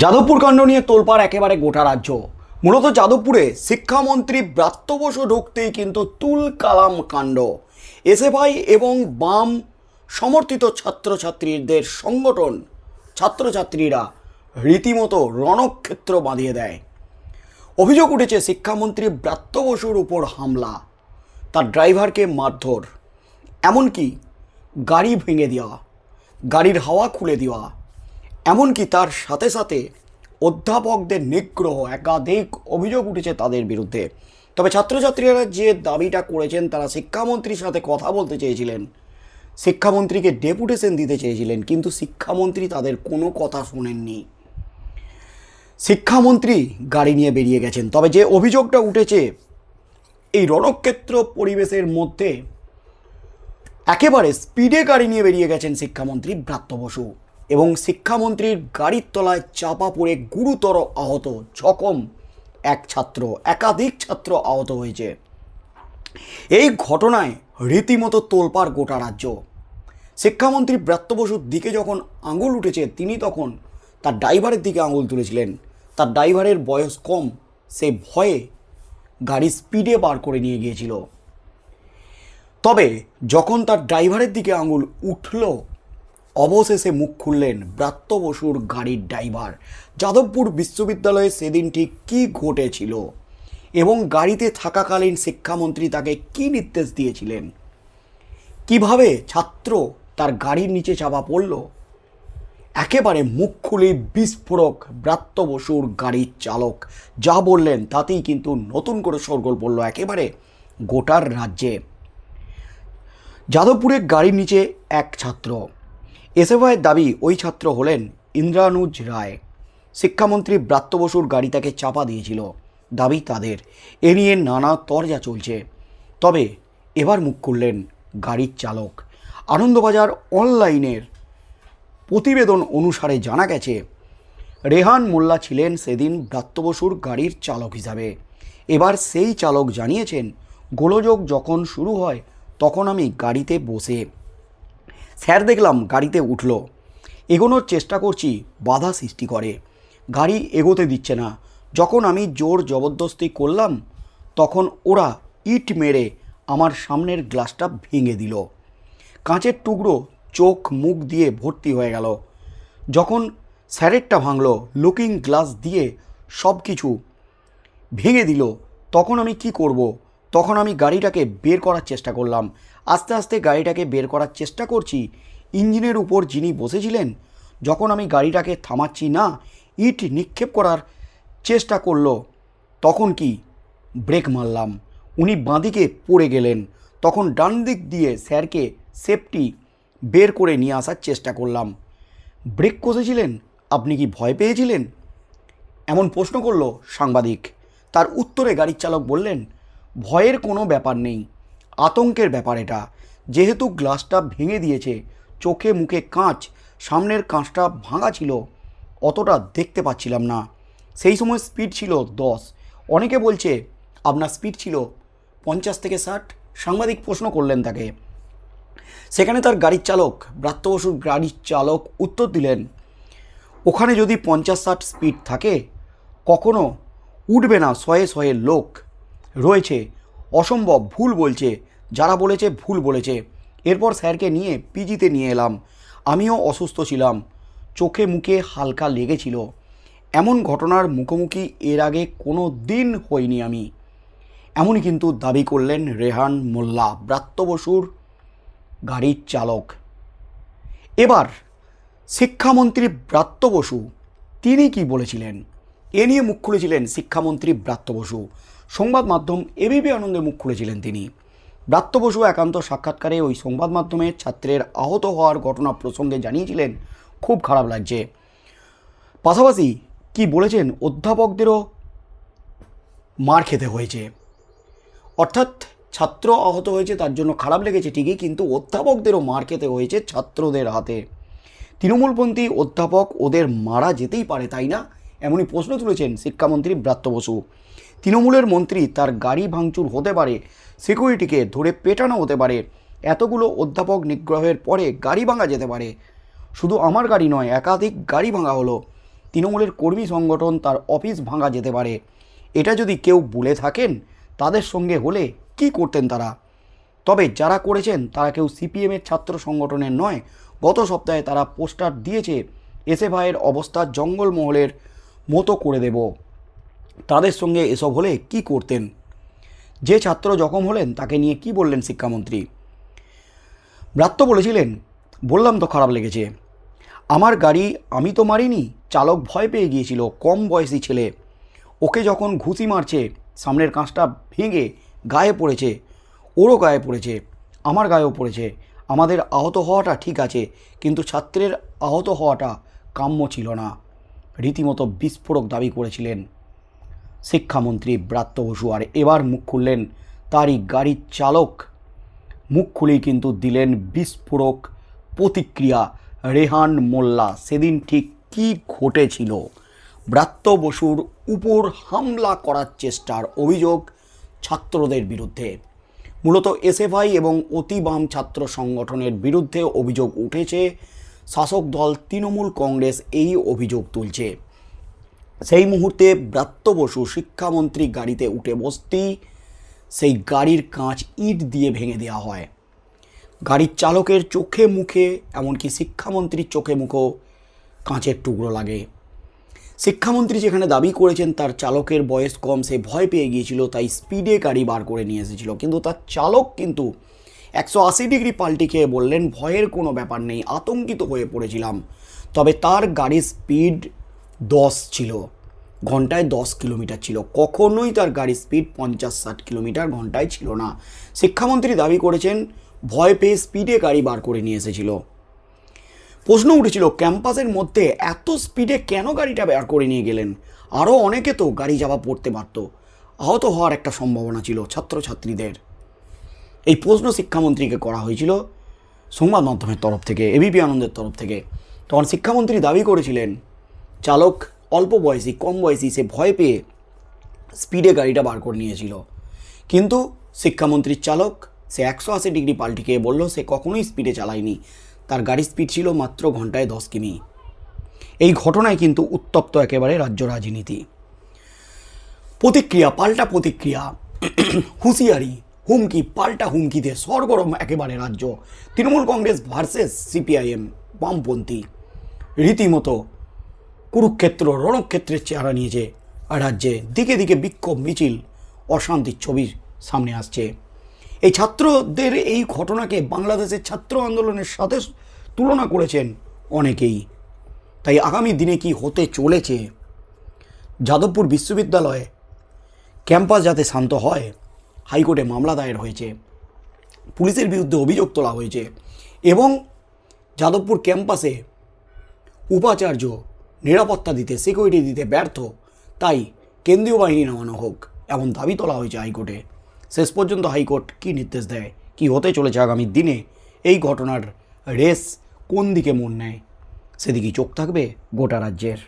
যাদবপুর কাণ্ড নিয়ে তোলপাড় একেবারে গোটা রাজ্য। মূলত যাদবপুরে শিক্ষামন্ত্রী ব্রাত্য ঢুকতেই কিন্তু তুল কালাম কাণ্ড। এসএফআই এবং বাম সমর্থিত ছাত্রছাত্রীদের সংগঠন ছাত্রছাত্রীরা রীতিমতো রণক্ষেত্র বাঁধিয়ে দেয়। অভিযোগ উঠেছে শিক্ষামন্ত্রী ব্রাত্য বসুর উপর হামলা। তার ড্রাইভারকে মারধর। এমনকি গাড়ি ভেঙে দেওয়া, গাড়ির হাওয়া খুলে দেওয়া। এমনকি তার সাথে সাথে অধ্যাপকদের নিগ্রহ একাধিক অভিযোগ উঠেছে তাদের বিরুদ্ধে। তবে ছাত্রছাত্রীরা যে দাবিটা করেছেন, তারা শিক্ষামন্ত্রীর সাথে কথা বলতে চেয়েছিলেন। শিক্ষামন্ত্রীকে ডেপুটেশন দিতে চেয়েছিলেন, কিন্তু শিক্ষামন্ত্রী তাদের কোনো কথা শোনেননি। শিক্ষামন্ত্রী গাড়ি নিয়ে বেরিয়ে গেছেন। তবে যে অভিযোগটা উঠেছে, এই রণক্ষেত্র পরিবেশের মধ্যে একেবারে স্পিডে গাড়ি নিয়ে বেরিয়ে গেছেন শিক্ষামন্ত্রী ব্রাত্য বসু। এবং শিক্ষামন্ত্রীর গাড়ির তলায় চাপা পড়ে গুরুতর আহত জখম এক ছাত্র, একাধিক ছাত্র আহত হয়েছে। এই ঘটনায় রীতিমতো তোলপাড় গোটা রাজ্য। শিক্ষামন্ত্রী ব্রাত্য বসুর দিকে যখন আঙুল উঠেছে, তিনি তখন তার ড্রাইভারের দিকে আঙুল তুলেছিলেন। তার ড্রাইভারের বয়স কম, সে ভয়ে গাড়ি স্পিডে বার করে নিয়ে গিয়েছিল। তবে যখন তার ড্রাইভারের দিকে আঙুল উঠল অবশেষে মুখ খুললেন ব্রাত্য বসুর গাড়ির ড্রাইভার। যাদবপুর বিশ্ববিদ্যালয়ে সেদিন ঠিক কী ঘটেছিল এবং গাড়িতে থাকাকালীন শিক্ষামন্ত্রী তাকে কী নির্দেশ দিয়েছিলেন? কীভাবে ছাত্র তার গাড়ির নিচে চাপা পড়ল? একেবারে মুখ খুলে বিস্ফোরক ব্রাত্য বসুর গাড়ির চালক যা বললেন তাতেই কিন্তু নতুন করে সরগোল পড়ল একেবারে গোটার রাজ্যে। যাদবপুরে গাড়ির নিচে এক ছাত্র এসএফআইয়ের দাবি, ওই ছাত্র হলেন ইন্দ্রানুজ রায়। শিক্ষামন্ত্রী ব্রাত্য বসুর গাড়ি তাকে চাপা দিয়েছিল। দাবি তাদের। এ নিয়ে নানা তরজা চলছে। তবে এবার মুখ খুললেন গাড়ির চালক। আনন্দবাজার অনলাইনের প্রতিবেদন অনুসারে জানা গেছে, রেহান মোল্লা ছিলেন সেদিন ব্রাত্য বসুর গাড়ির চালক হিসাবে। এবার সেই চালক জানিয়েছেন, গোলযোগ যখন শুরু হয়, তখন আমি গাড়িতে বসে স্যার দেখলাম গাড়িতে উঠল। এগোনোর চেষ্টা করছি, বাধা সৃষ্টি করে। গাড়ি এগোতে দিচ্ছে না। যখন আমি জোর জবরদস্তি করলাম, তখন ওরা ইট মেরে আমার সামনের গ্লাসটা ভেঙে দিল। কাঁচের টুকরো চোখ মুখ দিয়ে ভর্তি হয়ে গেল। যখন স্যারেরটা ভাঙল, লুকিং গ্লাস দিয়ে সব কিছু ভেঙে দিল, তখন আমি কি করব? তখন আমি গাড়িটাকে বের করার চেষ্টা করলাম। আস্তে আস্তে গাড়িটাকে বের করার চেষ্টা করছি। ইঞ্জিনের উপর যিনি বসেছিলেন, যখন আমি গাড়িটাকে থামাচ্ছি না, ইট নিক্ষেপ করার চেষ্টা করল, তখন কি? ব্রেক মারলাম। উনি বাঁদিকে পড়ে গেলেন। তখন ডান দিক দিয়ে স্যারকে সেফটি বের করে নিয়ে আসার চেষ্টা করলাম। ব্রেক কষেছিলেন? আপনি কি ভয় পেয়েছিলেন? এমন প্রশ্ন করল সাংবাদিক। তার উত্তরে গাড়ির চালক বললেন ভয়ের কোনো ব্যাপার নেই। আতঙ্কের ব্যাপার এটা। যেহেতু গ্লাসটা ভেঙে দিয়েছে, চোখে মুখে কাঁচ, সামনের কাঁচটা ভাঙা ছিল, অতটা দেখতে পাচ্ছিলাম না। সেই সময় স্পিড ছিল দশ। অনেকে বলছে, আপনার স্পিড ছিল পঞ্চাশ থেকে ষাট? সাংবাদিক প্রশ্ন করলেন তাকে। সেখানে তার গাড়ির চালক, ব্রাত্য বসুর গাড়ির চালক উত্তর দিলেন, ওখানে যদি পঞ্চাশ ষাট স্পিড থাকে, কখনো উঠবে না, শয়ে শয়ে লোক। রয়েছে। অসম্ভব ভুল বলছে, যারা বলেছে ভুল বলেছে। এরপর স্যারকে নিয়ে পিজিতে নিয়ে এলাম। আমিও অসুস্থ ছিলাম। চোখে মুখে হালকা লেগেছিল। এমন ঘটনার মুখোমুখি এর আগে কোনো দিন হইনি আমি। এমনই কিন্তু দাবি করলেন রেহান মোল্লা, ব্রাত্য বসুর গাড়ির চালক। এবার শিক্ষামন্ত্রী ব্রাত্য বসু, তিনি কি বলেছিলেন? এ নিয়ে মুখ খুলেছিলেন শিক্ষামন্ত্রী ব্রাত্য বসু। সংবাদ মাধ্যম এবিপি আনন্দে মুখ খুলেছিলেন তিনি। ব্রাত্য বসু একান্ত সাক্ষাৎকারে ওই সংবাদ মাধ্যমে ছাত্রের আহত হওয়ার ঘটনা প্রসঙ্গে জানিয়েছিলেন, খুব খারাপ লাগছে। পাশাপাশি কি বলেছেন অধ্যাপকদেরও মার খেতে হয়েছে। অর্থাৎ ছাত্র আহত হয়েছে তার জন্য খারাপ লেগেছে ঠিকই, কিন্তু অধ্যাপকদেরও মার খেতে হয়েছে ছাত্রদের হাতে। তৃণমূলপন্থী অধ্যাপক ওদের মারা যেতেই পারে, তাই না? এমনই প্রশ্ন তুলেছেন শিক্ষামন্ত্রী ব্রাত্য বসু। তৃণমূলের মন্ত্রী তার গাড়ি ভাঙচুর হতে পারে, সিকিউরিটিকে ধরে পেটানো হতে পারে, এতগুলো অধ্যাপক নিগ্রহের পরে গাড়ি ভাঙা যেতে পারে। শুধু আমার গাড়ি নয়, একাধিক গাড়ি ভাঙা হলো। তৃণমূলের কর্মী সংগঠন তার অফিস ভাঙা যেতে পারে। এটা যদি কেউ বলে থাকেন, তাদের সঙ্গে হলে কি করতেন তারা? তবে যারা করেছেন, তারা কেউ সিপিএমের ছাত্র সংগঠনের নয়। গত সপ্তাহে তারা পোস্টার দিয়েছে এসে ভাইয়ের অবস্থা জঙ্গলমহলের মতো করে দেব। তাদের সঙ্গে এসব হলে কি করতেন? যে ছাত্র জখম হলেন, তাকে নিয়ে কি বললেন শিক্ষামন্ত্রী? ব্রাত্য বলেছিলেন, বললাম তো খারাপ লেগেছে। আমার গাড়ি আমি তো মারিনি, চালক ভয় পেয়ে গিয়েছিল, কম বয়সী ছেলে। ওকে যখন ঘুষি মারছে, সামনের কাঁচটা ভেঙে গায়ে পড়েছে, ওরও গায়ে পড়েছে, আমার গায়েও পড়েছে। আমাদের আহত হওয়াটা ঠিক আছে, কিন্তু ছাত্রের আহত হওয়াটা কাম্য ছিল না। রীতিমতো বিস্ফোরক দাবি করেছিলেন। শিক্ষামন্ত্রী ব্রাত্য বসু আর এবার মুখ খুললেন তারই গাড়ির চালক। মুখ খুলেই কিন্তু দিলেন বিস্ফোরক প্রতিক্রিয়া রেহান মোল্লা। সেদিন ঠিক কী ঘটেছিল? ব্রাত্য বসুর উপর হামলা করার চেষ্টার অভিযোগ ছাত্রদের বিরুদ্ধে। মূলত এসএফআই এবং অতি বাম ছাত্র সংগঠনের বিরুদ্ধে অভিযোগ উঠেছে শাসক দল তৃণমূল কংগ্রেস এই অভিযোগ তুলছে। সেই মুহূর্তে ব্রাত্য বসু শিক্ষামন্ত্রী গাড়িতে উঠে বসতেই সেই গাড়ির কাঁচ ইট দিয়ে ভেঙে দেওয়া হয়। গাড়ির চালকের চোখে মুখে, এমনকি শিক্ষামন্ত্রীর চোখে মুখেও কাঁচের টুকরো লাগে। শিক্ষামন্ত্রী যেখানে দাবি করেছেন, তার চালকের বয়স কম, সে ভয় পেয়ে গিয়েছিল, তাই স্পিডে গাড়ি বার করে নিয়ে এসেছিল। কিন্তু তার চালক কিন্তু একশো আশি ডিগ্রি পাল্টি খেয়ে বললেন, ভয়ের কোনো ব্যাপার নেই, আতঙ্কিত হয়ে পড়েছিলাম। তবে তার গাড়ির স্পিড দশ ছিল, ঘন্টায় দশ কিলোমিটার ছিল। কখনোই তার গাড়ির স্পিড পঞ্চাশ ষাট কিলোমিটার ঘন্টায় ছিল না। শিক্ষামন্ত্রী দাবি করেছেন, ভয় পেয়ে স্পিডে গাড়ি বার করে নিয়ে এসেছিল। প্রশ্ন উঠেছিল, ক্যাম্পাসের মধ্যে এত স্পিডে কেন গাড়িটা বের করে নিয়ে গেলেন? আরও অনেকে তো গাড়ি যাওয়া পড়তে পারত। আহত হওয়ার একটা সম্ভাবনা ছিল ছাত্রছাত্রীদের। এই প্রশ্ন শিক্ষামন্ত্রীকে করা হয়েছিল সংবাদ মাধ্যমের তরফ থেকে এবিপি আনন্দের তরফ থেকে। তখন শিক্ষামন্ত্রী দাবি করেছিলেন, চালক অল্প বয়সী, কম বয়সী, সে ভয় পেয়ে স্পিডে গাড়িটা বার করে নিয়েছিল। কিন্তু শিক্ষামন্ত্রীর চালক, সে একশো আশি ডিগ্রি পাল্টি খেয়ে বলল, সে কখনোই স্পিডে চালায়নি। তার গাড়ির স্পিড ছিল মাত্র ঘন্টায় দশ কিমি। এই ঘটনায় কিন্তু উত্তপ্ত একেবারে রাজ্য রাজনীতি। প্রতিক্রিয়া, পাল্টা প্রতিক্রিয়া, হুঁশিয়ারি হুমকি, পাল্টা হুমকিতে সরগরম একেবারে রাজ্য। তৃণমূল কংগ্রেস ভার্সেস সিপিআইএম বামপন্থী। রীতিমতো কুরুক্ষেত্র, রণক্ষেত্রের চেহারা নিয়েছে রাজ্যে। দিকে দিকে বিক্ষোভ মিছিল, অশান্তির ছবি সামনে আসছে। এই ছাত্রদের এই ঘটনাকে বাংলাদেশের ছাত্র আন্দোলনের সাথে তুলনা করেছেন অনেকেই। তাই আগামী দিনে কি হতে চলেছে? যাদবপুর বিশ্ববিদ্যালয়ে ক্যাম্পাস যাতে শান্ত হয় হাইকোর্টে মামলা দায়ের হয়েছে। পুলিশের বিরুদ্ধে অভিযোগ তোলা হয়েছে এবং যাদবপুর ক্যাম্পাসে উপাচার্য নিরাপত্তা দিতে, সিকিউরিটি দিতে ব্যর্থ। তাই কেন্দ্রীয় বাহিনী নামানো হোক এমন দাবি তোলা হয়েছে হাইকোর্টে। শেষ পর্যন্ত হাইকোর্ট কী নির্দেশ দেয়, কি হতে চলেছে আগামী দিনে, এই ঘটনার রেস কোন দিকে মন নেয়, সেদিকেই চোখ থাকবে গোটা রাজ্যের।